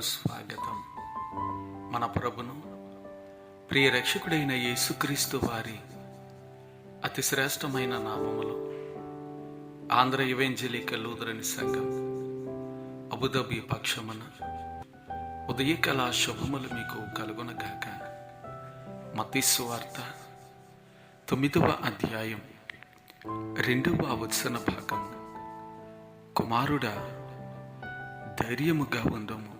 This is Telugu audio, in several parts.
స్వాగతం. మన ప్రభును ప్రియ రక్షకుడైన యేసుక్రీస్తు వారి అతి శ్రేష్టమైన నామములు ఆంధ్ర ఇవెంజలిక లూదరని సంఘం అబుదాబి పక్షమున ఉదయకళా శుభములు మీకు కలుగునగాక. మతీసు వార్త తొమ్మిదవ అధ్యాయం రెండవ వత్సన భాగం. కుమారుడా ధైర్యముగా ఉండము.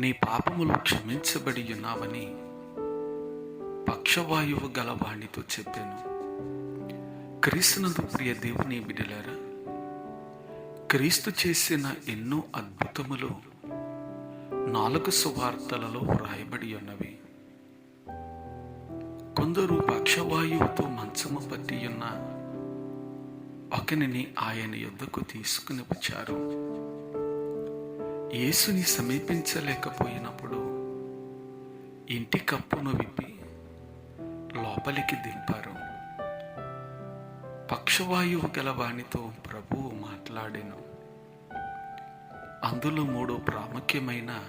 నీ పాపములు క్షమించబడి ఉన్నావని పక్షవాయువు గల వాణితో చెప్పాను. క్రీస్తునందు ప్రియ దేవుని బిడ్డలారా క్రీస్తు చేసిన ఎన్నో అద్భుతములు నాలుగు సువార్తలలో వ్రాయబడి ఉన్నవి. కొందరు పక్షవాయువుతో మంచము పట్టి ఉన్న ఒకనిని ఆయన యుద్ధకు తీసుకుని వచ్చారు. యేసుని సమీపించలేకపోయినప్పుడు ఇంటి కప్పును విప్పి లోపలికి దింపారు. పక్షవాయువు గల వానితో ప్రభువు మాట్లాడాను. అందులో మూడు ప్రాముఖ్యమైన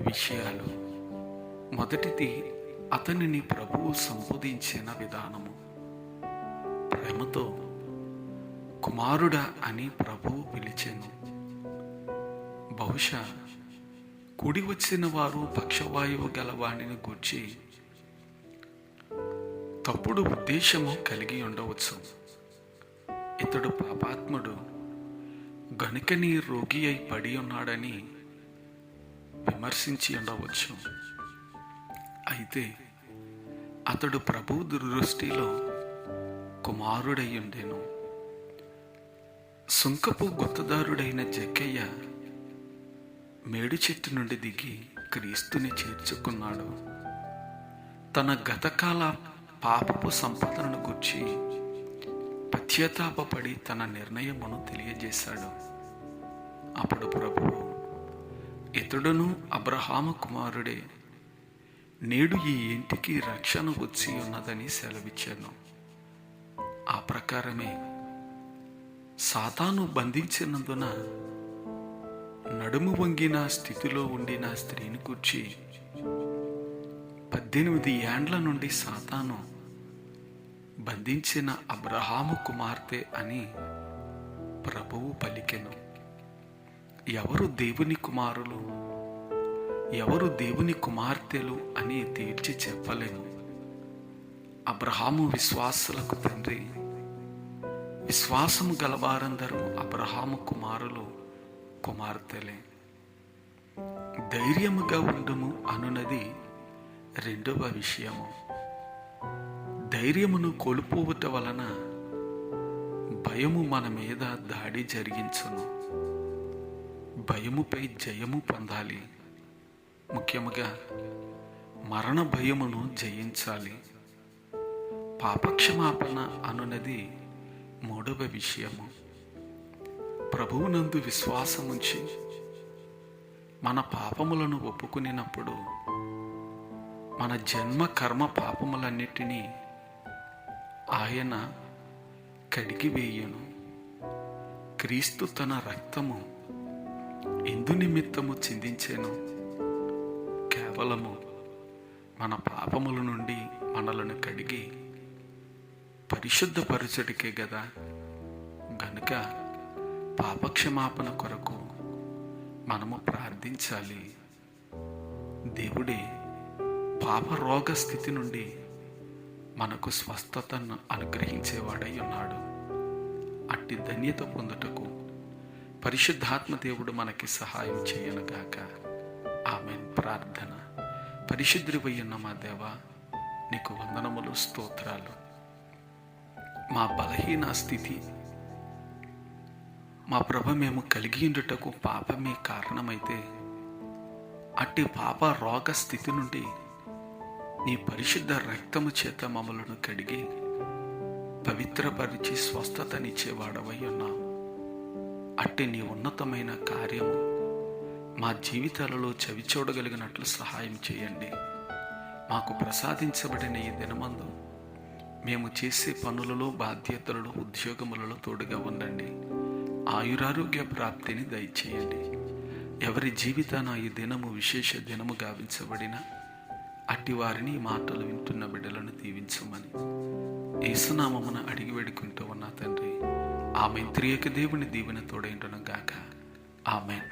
విషయాలు. మొదటిది అతనిని ప్రభువు సంబోధించిన విధానము. ప్రేమతో కుమారుడా అని ప్రభువు పిలిచాను. బహుశా కుడి వచ్చిన వారు పక్షవాయువు గలవాణిని గూర్చి తప్పుడు ఉద్దేశము కలిగి ఉండవచ్చు. ఇతడు పాపాత్ముడు గనుకని రోగి అయి పడి ఉన్నాడని విమర్శించి ఉండవచ్చు. అయితే అతడు ప్రభు దృష్టిలో కుమారుడై ఉండేను. సుంకపు గుత్తదారుడైన జక్కయ్య మేడు చెట్టు నుండి దిగి క్రీస్తుని చేర్చుకున్నాడు. తన గతకాల పాపపు సంపదలను గుర్చి పశ్చాత్తాపడి తన నిర్ణయమును తెలియజేశాడు. అప్పుడు ప్రభువు ఇతడును అబ్రహాము కుమారుడే నేడు ఈ ఇంటికి రక్షణ వచ్చి ఉన్నదని సెలవిచ్చాను. ఆ ప్రకారమే సాతాను బంధించినందున నడుము వంగిన స్థితిలో ఉండిన స్త్రీని కూర్చి పద్దెనిమిది ఏండ్ల నుండి సాతాను బంధించిన అబ్రహాము కుమార్తె అని ప్రభువు పలికెను. ఎవరు దేవుని కుమారులు? ఎవరు దేవుని కుమార్తెలు అని తీర్చి చెప్పలేము అబ్రహాము విశ్వాసులకు తండ్రి. విశ్వాసము గలవారందరూ అబ్రహాము కుమారులు. కుమార్తెలే. ధైర్యముగా ఉండము అనునది రెండవ విషయము. ధైర్యమును కోల్పోవుట వలన భయము మన మీద దాడి జరిగించును. భయముపై జయము పొందాలి. ముఖ్యముగా మరణ భయమును జయించాలి. పాపక్షమాపణ అనునది మూడవ విషయము. ప్రభువునందు విశ్వాసముంచి మన పాపములను ఒప్పుకునినప్పుడు మన జన్మ కర్మ పాపములన్నిటినీ ఆయన కడిగివేయును క్రీస్తు తన రక్తము ఎందు నిమిత్తము చిందించాను. కేవలము మన పాపముల నుండి మనలను కడిగి పరిశుద్ధపరచుడికే కదా గనుక పాపక్షమాపణ కొరకు మనము ప్రార్థించాలి. దేవుడే పాపరోగ స్థితి నుండి మనకు స్వస్థతను అనుగ్రహించేవాడై ఉన్నాడు. అట్టి ధన్యత పొందుటకు పరిశుద్ధాత్మ దేవుడు మనకి సహాయం చేయనుగాక ఆమె ప్రార్థన. పరిశుద్ధుడిపై ఉన్న మా దేవ నీకు వందనములు స్తోత్రాలు. మా బలహీన స్థితి మా ప్రభ మేము కలిగి ఉండుటకు పాపమే కారణమైతే అట్టి పాప రోగ స్థితి నుండి నీ పరిశుద్ధ రక్తము చేత మమ్మలను కడిగి పవిత్రపరిచి స్వస్థతనిచ్చేవాడవై ఉన్నావు. అట్టి నీ ఉన్నతమైన కార్యము మా జీవితాలలో చవి చూడగలిగినట్లు సహాయం చేయండి. మాకు ప్రసాదించబడిన ఈ దినమందు మేము చేసే పనులలో బాధ్యతలలో ఉద్యోగములలో తోడుగా ఉండండి. ఆయురారోగ్య ప్రాప్తిని దయచేయండి. ఎవరి జీవితాన ఈ దినము విశేష దినము గావించబడిన అట్టి వారిని మాటలు వింటున్న బిడ్డలను దీవించమని ఏసునామమున అడిగి వేడుకుంటూ ఉన్న తండ్రి ఆమె త్రియక దేవుని దీవెన తోడైండును గాక. ఆమెన్.